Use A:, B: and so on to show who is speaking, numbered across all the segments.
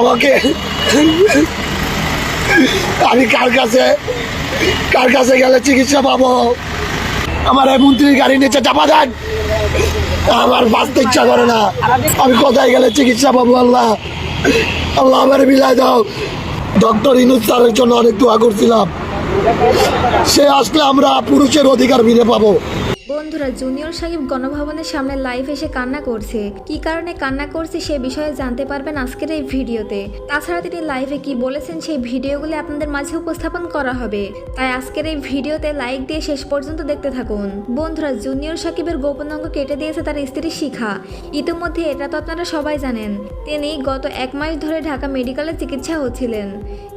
A: আমাকে। আমি কার কাছে কার কাছে গেলে চিকিৎসা পাবো? আমার এই মন্ত্রীর গাড়ি নিচে চাপা দেন। আমার বাঁচতে ইচ্ছা করে না। আমি কোথায় গেলে চিকিৎসা পাবো, আল্লাহ? আল্লাহ আমার বিলাই দাও। ডক্টর ইনুস স্যারের জন্য অনেক দোয়া করছিলাম। সে আসলে আমরা পুরুষের অধিকার ফিরে পাবো।
B: বন্ধুরা, জুনিয়র সাকিব গণভবনের সামনে লাইভ এসে কান্না করছে। কি কারণে কান্না করছে সে বিষয়ে জানতে পারবেন আজকের এই ভিডিওতে। তাছাড়া তিনি লাইভে কি বলেছেন সেই ভিডিওগুলি আপনাদের মাঝে উপস্থাপন করা হবে। তাই আজকের এই ভিডিওতে লাইক দিয়ে শেষ পর্যন্ত দেখতে থাকুন। বন্ধুরা, জুনিয়র সাকিবের গোপন অঙ্গ কেটে দিয়েছে তার স্ত্রী শিখা। ইতিমধ্যে এটা তো আপনারা সবাই জানেন, তিনি গত এক মাস ধরে ঢাকা মেডিকেলে চিকিৎসা হচ্ছিলেন।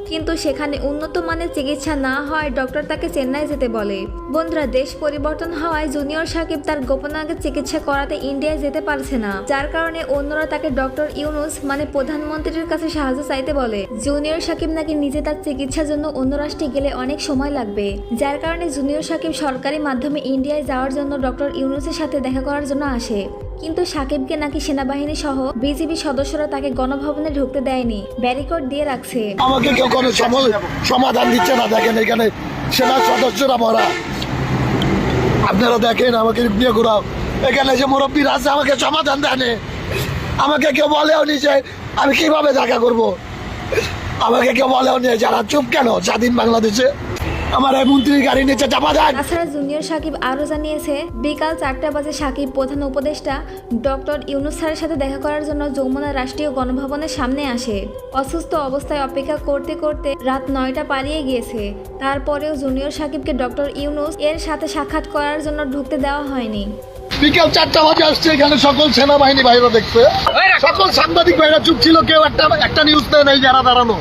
B: কিন্তু সেখানে উন্নত মানের চিকিৎসা না হওয়ায় ডক্টর তাকে চেন্নাই যেতে বলে। বন্ধুরা, দেশ পরিবর্তন হওয়ায় জুনিয়র সাকিব তার গোপনাঙ্গের চিকিৎসা করাতে ইন্ডিয়ায় যেতে পারছে না, যার কারণে অন্যরা তাকে ডক্টর ইউনুস মানে প্রধানমন্ত্রীর কাছে সাহায্য চাইতে বলে। জুনিয়র সাকিব নাকি নিজে তার চিকিৎসার জন্য অন্য রাষ্ট্রে গেলে অনেক সময় লাগবে, যার কারণে জুনিয়র সাকিব সরকারি মাধ্যমে ইন্ডিয়ায় যাওয়ার জন্য ডক্টর ইউনুসের সাথে দেখা করার জন্য আসে। কিন্তু সাকিবকে নাকি সেনাবাহিনী সহ বিজিবি সদস্যরা তাকে গণভবনে ঢুকতে দেয়নি, ব্যারিকেড দিয়ে রাখছে।
A: আমাকে কেউ কোনো সমাধান দিচ্ছে না। দেখেন এখানে সেনা সদস্যরা ভরা। আপনারা দেখেন, আমাকে বিয়ে ঘুরাও। এখানে যে মুরব্বীর আছে, আমাকে সমাধান দেনে আমাকে কেউ বলেও নি যে আমি কীভাবে দেখা করব। আমাকে কেউ বলেও নি যারা চুপ কেন স্বাধীন বাংলাদেশে? আমার এই মন্ত্রীর গাড়ি নিচে চাপা দেন।
B: তাছাড়া জুনিয়র সাকিব আরও জানিয়েছে বিকাল চারটা বাজে সাকিব প্রধান উপদেষ্টা ডক্টর ইউনুস স্যারের সাথে দেখা করার জন্য যমুনা রাষ্ট্রীয় গণভবনের সামনে আসে। অসুস্থ অবস্থায় অপেক্ষা করতে করতে রাত নয়টা পালিয়ে গিয়েছে। তারপরেও জুনিয়র সাকিবকে ডক্টর ইউনুস এর সাথে সাক্ষাৎ করার জন্য ঢুকতে দেওয়া হয়নি।
A: বিকেল চারটা বাজে আসছে এখানে সকল সেনাবাহিনী ভাইরা দেখছে। সকল সাংবাদিক ভাইরা চুপ ছিল কেউ একটা একটা নিউজ দেয় নাই যারা দাঁড়ানো।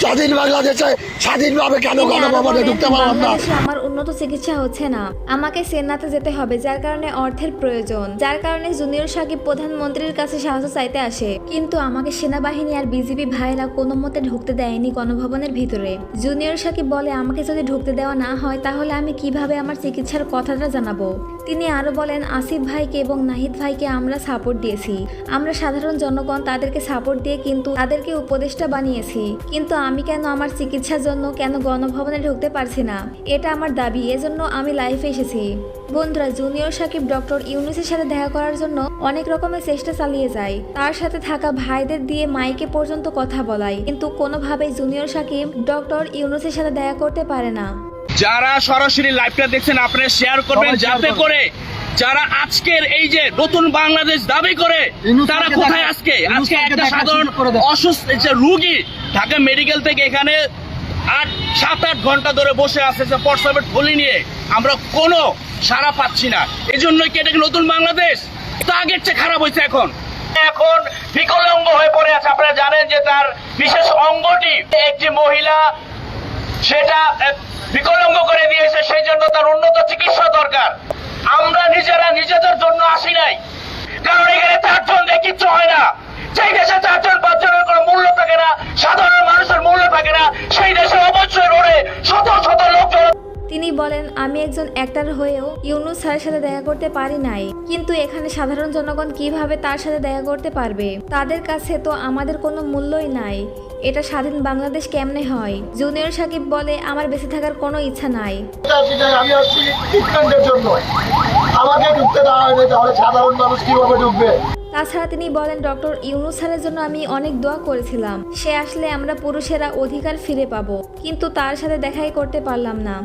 A: স্বাধীন বাংলাদেশে স্বাধীনভাবে কেন গণভবনে ঢুকতে পারলাম না।
B: আমার উন্নত চিকিৎসা হচ্ছে না। আমাকে সেনাতে যেতে হবে যার কারণে অর্থের প্রয়োজন যার কারণে জুনিয়র সাকিব প্রধানমন্ত্রীর কাছে সাহায্য চাইতে আসে। কিন্তু আমাকে সেনাবাহিনী আর বিজিবি ভাইরা কোনো মতে ঢুকতে দেয়নি গণভবনের ভিতরে। জুনিয়র সাকিব বলে আমাকে যদি ঢুকতে দেওয়া না হয় তাহলে আমি কীভাবে আমার চিকিৎসার কথাটা জানাব? তিনি আরও বলেন, আসিফ ভাইকে এবং নাহিদ ভাইকে আমরা সাপোর্ট দিয়েছি। আমরা সাধারণ জনগণ তাদেরকে সাপোর্ট দিয়ে কিন্তু তাদেরকে উপদেষ্টা বানিয়েছি। কিন্তু আমি কেন আমার চিকিৎসার জন্য কেন গণভবনে ঢুকতে পারছি না? এটা আমার দাবি, এজন্য আমি লাইফে এসেছি। বন্ধুরা জুনিয়র সাকিব ডক্টর ইউনুসের সাথে দেখা করার জন্য অনেক রকমের চেষ্টা চালিয়ে যায়। তার সাথে থাকা ভাইদের দিয়ে মাইকে পর্যন্ত কথা বলায়। কিন্তু কোনোভাবেই জুনিয়র সাকিব ডক্টর ইউনুসের সাথে দেখা করতে পারে না।
C: যারা সরাসরি লাইভটা দেখছেন আপনারা শেয়ার করবেন যাতে করে যারা আজকের এই যে নতুন বাংলাদেশ দাবি করে তারা কোথায় আজকে? আজকে একটা সাধারণ। অসুস্থ যে রুগী ঢাকা মেডিকেল থেকে এখানে আট সাত আট ঘণ্টা ধরে বসে আছে যে পটসাপেট থলি নিয়ে আমরা কোনো সারা পাচ্ছি না। এই জন্যই কি এটা নতুন বাংলাদেশ? তো আগের চেয়ে খারাপ হয়েছে এখন। এখন বিকলাঙ্গ হয়ে পড়ে আছে। আপনারা জানেন যে তার বিশেষ অঙ্গটি একটি মহিলা সেটা বিকলঙ্গ
B: অ্যাক্টর হয়েও ইউনুস স্যারের সাথে দেখা করতে পারি নাই। কিন্তু এখানে সাধারণ জনগণ কীভাবে তার সাথে দেখা করতে পারবে? তাদের কাছে তো আমাদের কোনো মূল্যই নাই। এটা স্বাধীন বাংলাদেশ কেমনে হয়? জুনিয়র সাকিব বলে আমার বেঁচে থাকার কোনো ইচ্ছা নাই।
A: আমি আসছি জন্য। আমাকে ঢুকতে দেওয়া হয়নি তাহলে সাধারণ মানুষ কীভাবে ঢুকবে?
B: তাছাড়া তিনি বলেন ডক্টর ইউনুস স্যারের জন্য আমি অনেক দোয়া করেছিলাম। সে আসলে আমরা পুরুষেরা অধিকার ফিরে পাবো। কিন্তু তার সাথে দেখাই করতে পারলাম না।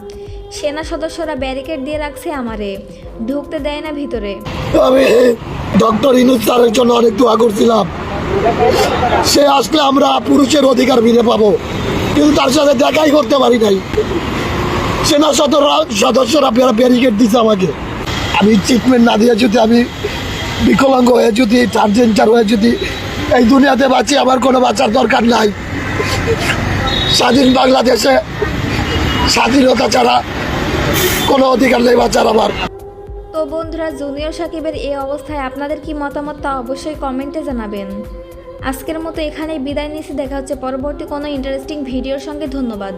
B: সেনা সদস্যরা ব্যারিকেড দিয়ে রাখছে আমারে। ঢুকতে দেয় না ভিতরে।
A: আমি ডক্টর ইনুস স্যারের জন্য অনেক দোয়া করছিলাম। সে আসলে আমরা পুরুষের অধিকার ফিরে পাবো। কিন্তু তার সাথে দেখাই করতে পারি নাই। সেনা সদররা, সদস্যরা ব্যারিকেড দিচ্ছে আমাকে। আমি ট্রিটমেন্ট না দিয়ে যদি আমি বিকলাঙ্গ হয়ে যদি ট্রান্সজেন্ডার হয়ে যদি এই দুনিয়াতে বাঁচি, আমার কোনো বাঁচার দরকার নাই। স্বাধীন বাংলাদেশে স্বাধীনতা ছাড়া কোনো অধিকার নেই বাচ্চার আমার।
B: তো বন্ধুরা, জুনিয়র সাকিবের এই অবস্থায় আপনাদের কি মতামত তা অবশ্যই কমেন্টে জানাবেন। আজকের মতো এখানেই বিদায় নিয়েছি দেখা হচ্ছে পরবর্তী কোনো ইন্টারেস্টিং ভিডিওর সঙ্গে। ধন্যবাদ।